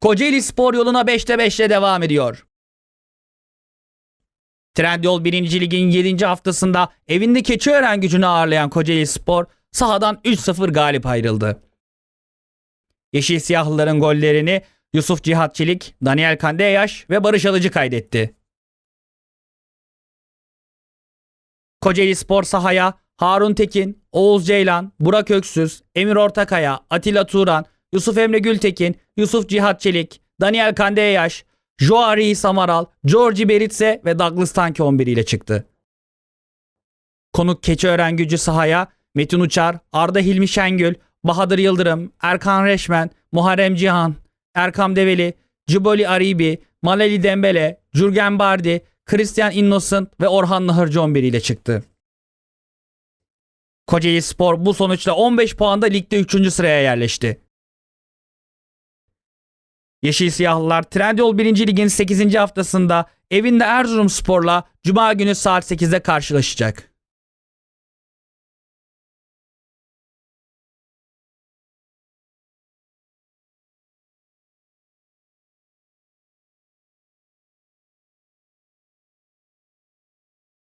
Kocaeli Spor yoluna 5'te 5'le devam ediyor. Trendyol 1. Lig'in 7. haftasında evinde Keçiören gücünü ağırlayan Kocaeli Spor sahadan 3-0 galip ayrıldı. Yeşil Siyahlıların gollerini Yusuf Cihat Çelik, Daniel Kandeyaş ve Barış Alıcı kaydetti. Kocaeli Spor sahaya Harun Tekin, Oğuz Ceylan, Burak Öksüz, Emir Ortakaya, Atilla Turan, Yusuf Emre Gültekin, Yusuf Cihat Çelik, Daniel Kandeyaş, Joari Samaral, Georgi Beritse ve Douglas Tanki 11 ile çıktı. Konuk Keçiören gücü sahaya Metin Uçar, Arda Hilmi Şengül, Bahadır Yıldırım, Erkan Reşmen, Muharrem Cihan, Erkam Develi, Ciboli Aribi, Maleli Dembele, Jürgen Bardi, Christian Innocent ve Orhan Nahırcı 11 ile çıktı. Kocaeli Spor bu sonuçla 15 puanda ligde 3. sıraya yerleşti. Yeşil Siyahlılar Trendyol 1. Lig'in 8. haftasında evinde Erzurumspor'la Cuma günü saat 8'de karşılaşacak.